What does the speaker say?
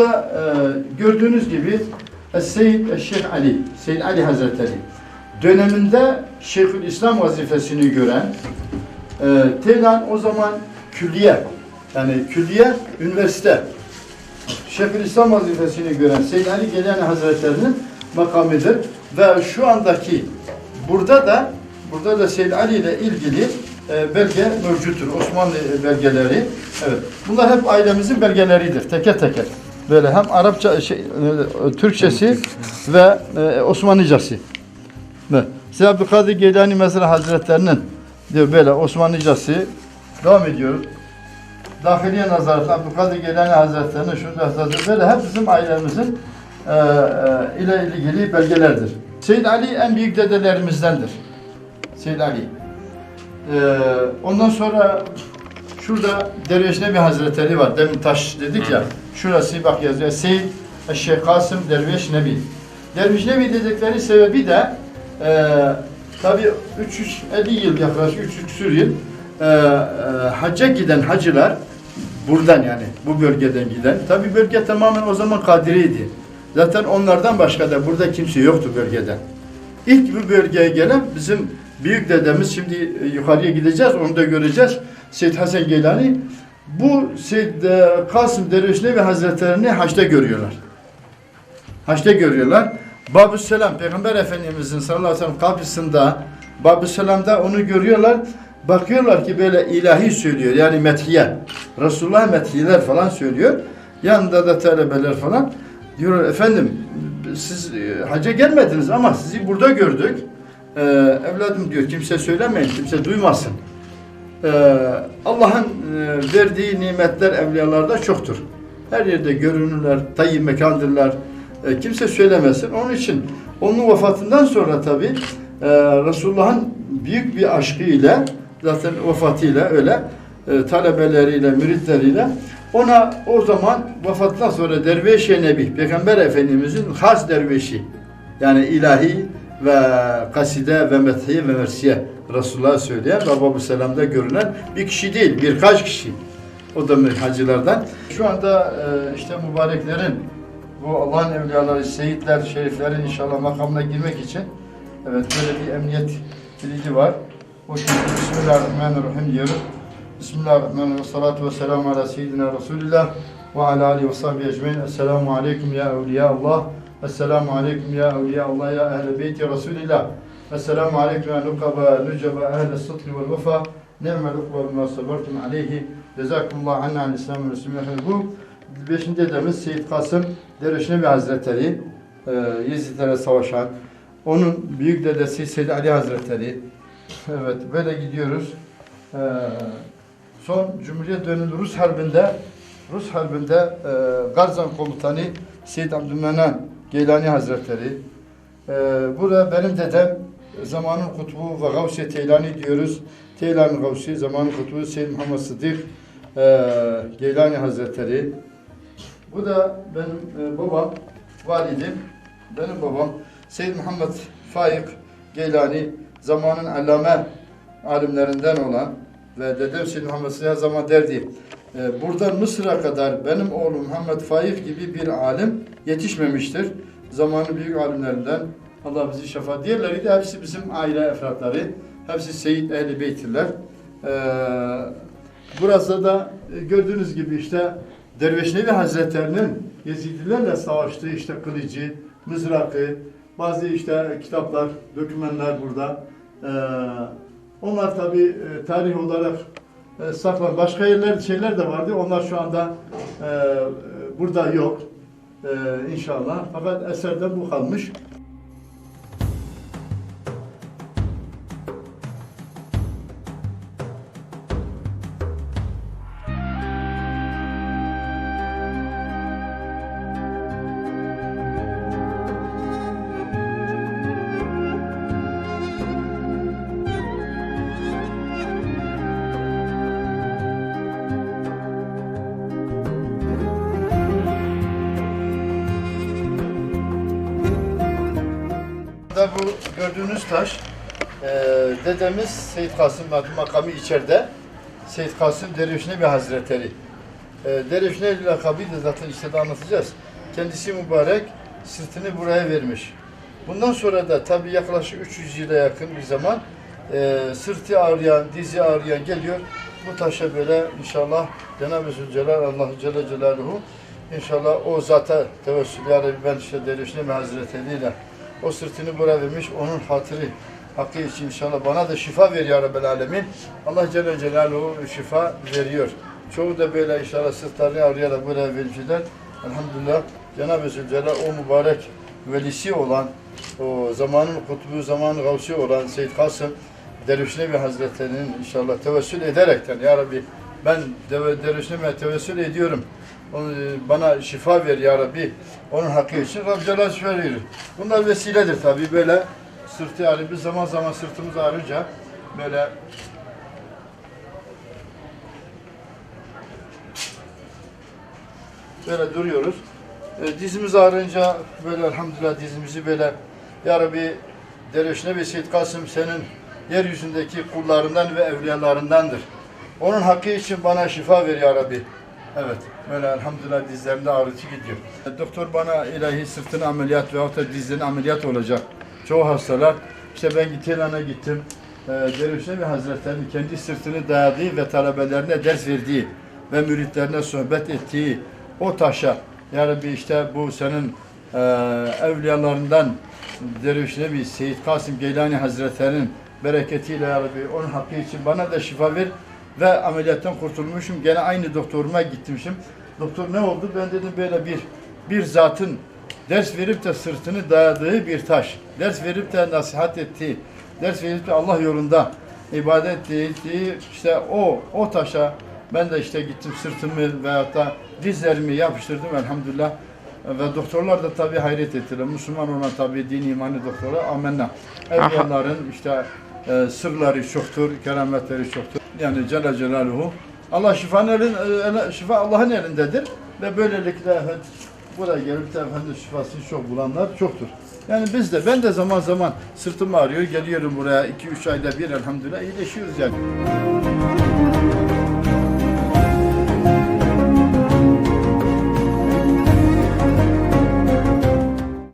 Burada e, gördüğünüz gibi Seyyid Şeyh Ali, Seyyid Ali Hazretleri döneminde Şeyhülislam vazifesini gören e, Teylan o zaman külliye yani külliye üniversite Şeyhülislam vazifesini gören Seyyid Ali Gelani Hazretlerinin makamıdır ve şu andaki burada da burada da Seyyid Ali ile ilgili e, belge mevcuttur. Osmanlı belgeleri. Evet. Bunlar hep ailemizin belgeleridir. Teker teker. Böyle hem Arapça şey, e, Türkçesi ve e, Osmanlıcası. Ve Seyyid Abdülkadir Geylani mesela Hazretlerinin diyor böyle Osmanlıcası devam ediyoruz. Dahiliye Nazaret Abdülkadir Geylani Hazretleri'nin şurada Hazretleri böyle hep bizim ailemizin e, e, ile ilgili belgelerdir. Seyyid Ali en büyük dedelerimizdendir. Seyyid Ali. Ee, ondan sonra şurada Derviş Nebi Hazretleri var. Demin taş dedik ya. Şurası bak yazıyor. Seyyid Şeyh Kasım Derviş Nebi. Derviş Nebi dedikleri sebebi de e, tabi 350 yıl yaklaşık 300 küsur yıl e, e, hacca giden hacılar buradan yani bu bölgeden giden. Tabi bölge tamamen o zaman Kadiriydi. Zaten onlardan başka da burada kimse yoktu bölgeden. İlk bu bölgeye gelen bizim büyük dedemiz şimdi e, yukarıya gideceğiz onu da göreceğiz. Seyyid Hasan Geylani bu Seyyid e, Kasım Dervişnevi Hazretlerini haçta görüyorlar. Haçta görüyorlar. Babü Selam Peygamber Efendimizin sallallahu aleyhi ve sellem kapısında Babü Selam'da onu görüyorlar. Bakıyorlar ki böyle ilahi söylüyor yani methiye. Resulullah methiyeler falan söylüyor. Yanında da talebeler falan. Diyorlar efendim siz e, gelmediniz ama sizi burada gördük. Ee, evladım diyor kimse söylemeyin, kimse duymasın. Ee, Allah'ın e, verdiği nimetler evliyalarda çoktur. Her yerde görünürler, tayyip mekandırlar. E, kimse söylemesin. Onun için onun vefatından sonra tabi e, Resulullah'ın büyük bir aşkıyla zaten vefatıyla öyle talebeleriyle, müritleriyle ona o zaman vefatından sonra derviş-i nebi, Peygamber Efendimizin has dervişi yani ilahi ve kaside ve methiye ve mersiye Resulullah söyleyen ve Babu Selam'da görünen bir kişi değil, birkaç kişi. O da hacılardan. Şu anda e, işte mübareklerin bu Allah'ın evliyaları, seyitler, şeriflerin inşallah makamına girmek için evet böyle bir emniyet kilidi var. O şekilde Bismillahirrahmanirrahim diyoruz. Bismillahirrahmanirrahim. Salatu ve selamu ala seyyidina Resulillah ve ala alihi ve sahbihi ecmain. Esselamu aleyküm ya evliya Allah. Esselamu aleyküm ya evliya Allah ya ehle beyti Resulillah. Esselamu aleyküm ya nukaba nucaba ehle sıdkı vel vefa. Ni'mel ukba bima sabartum aleyhi. Cezakumullah anna al İslam ve. Bu beşinci dedemiz Seyyid Kasım Dervişnevi Hazretleri. E, Yezidlere savaşan. Onun büyük dedesi Seyyid Ali Hazretleri. Evet böyle gidiyoruz. Ee, son Cumhuriyet dönemi Rus Harbi'nde Rus Harbi'nde e, Garzan Komutanı Seyyid Abdülmenan Geylani Hazretleri. E, burada benim dedem zamanın kutbu ve Gavsi Teylani diyoruz. Teylani Gavsi, zamanın kutbu Seyyid Muhammed Sıddık e, Geylani Hazretleri. Bu da benim e, babam, validim. Benim babam Seyyid Muhammed Faik Geylani zamanın allame alimlerinden olan ve dedem Seyyid Muhammed Sıddık zaman derdi e, buradan Mısır'a kadar benim oğlum Muhammed Faik gibi bir alim yetişmemiştir. Zamanın büyük alimlerinden Allah bizi şefa. Diğerleri de hepsi bizim aile efratları. Hepsi Seyyid Ehli Beytliler. Ee, burası da e, gördüğünüz gibi işte Dervişnevi Hazretlerinin Yezidilerle savaştığı işte kılıcı, mızrakı, bazı işte kitaplar, dokümanlar burada. Ee, onlar tabi e, tarih olarak e. Başka yerler şeyler de vardı. Onlar şu anda e, e, burada yok. E, inşallah. Fakat eserde bu kalmış. Da bu gördüğünüz taş e, dedemiz Seyyid Kasım makamı içeride Seyyid Kasım Dervişnebi Hazretleri E, Derevişne lakabı da zaten işte de anlatacağız. Kendisi mübarek sırtını buraya vermiş. Bundan sonra da tabi yaklaşık 300 yıla yakın bir zaman e, sırtı ağrıyan, dizi ağrıyan geliyor. Bu taşa böyle inşallah Cenab-ı Zülcelal Allah Celle Celaluhu inşallah o zata tevessül ya Rabbi ben işte Dervişleme Hazretleri ile o sırtını buraya vermiş. Onun hatırı hakkı için inşallah bana da şifa ver ya Rabbel Alemin. Allah Celle Celaluhu şifa veriyor. Çoğu da böyle inşallah sırtlarını ağrıyarak buraya vermişler. Elhamdülillah Cenab-ı Zülcelal o mübarek velisi olan o zamanın kutbu, zamanın gavsi olan Seyyid Kasım Dervişnevi Hazretleri'nin inşallah tevessül ederekten Ya Rabbi ben Deve- Dervişnevi'ye tevessül ediyorum. Onu, e, bana şifa ver Ya Rabbi. Onun hakkı için Rabbi Celal verir. Bunlar vesiledir tabi böyle sırtı ağrı. Biz zaman zaman sırtımız ağrınca böyle böyle duruyoruz. E, dizimiz ağrınca böyle elhamdülillah dizimizi böyle Ya Rabbi Dervişne ve Seyyid Kasım senin yeryüzündeki kullarından ve evliyalarındandır. Onun hakkı için bana şifa ver Ya Rabbi. Evet, böyle elhamdülillah dizlerimde ağrıcı gidiyor. Doktor bana ilahi sırtını ameliyat veyahut da dizlerin ameliyat olacak. Çoğu hastalar, işte ben Gitelan'a gittim. E, Dervişnevi Hazretleri'nin kendi sırtını dayadığı ve talebelerine ders verdiği ve müritlerine sohbet ettiği o taşa, ya Rabbi işte bu senin e, evliyalarından Dervişnevi Seyyid Kasım Geylani Hazretleri'nin bereketiyle ya Rabbi onun hakkı için bana da şifa ver ve ameliyattan kurtulmuşum. Gene aynı doktoruma gitmişim. Doktor ne oldu? Ben dedim böyle bir bir zatın ders verip de sırtını dayadığı bir taş. Ders verip de nasihat ettiği, ders verip de Allah yolunda ibadet ettiği işte o o taşa ben de işte gittim sırtımı veyahut da dizlerimi yapıştırdım elhamdülillah. Ve doktorlar da tabi hayret ettiler. Müslüman olan tabi din imanı doktora amenna. Evliyaların işte e, sırları çoktur, kerametleri çoktur. Yani Celle Celaluhu. Allah şifanın elin, e, şifa Allah'ın elindedir. Ve böylelikle buraya gelip de efendim şifasını çok bulanlar çoktur. Yani biz de, ben de zaman zaman sırtım ağrıyor, geliyorum buraya 2-3 ayda bir elhamdülillah iyileşiyoruz yani.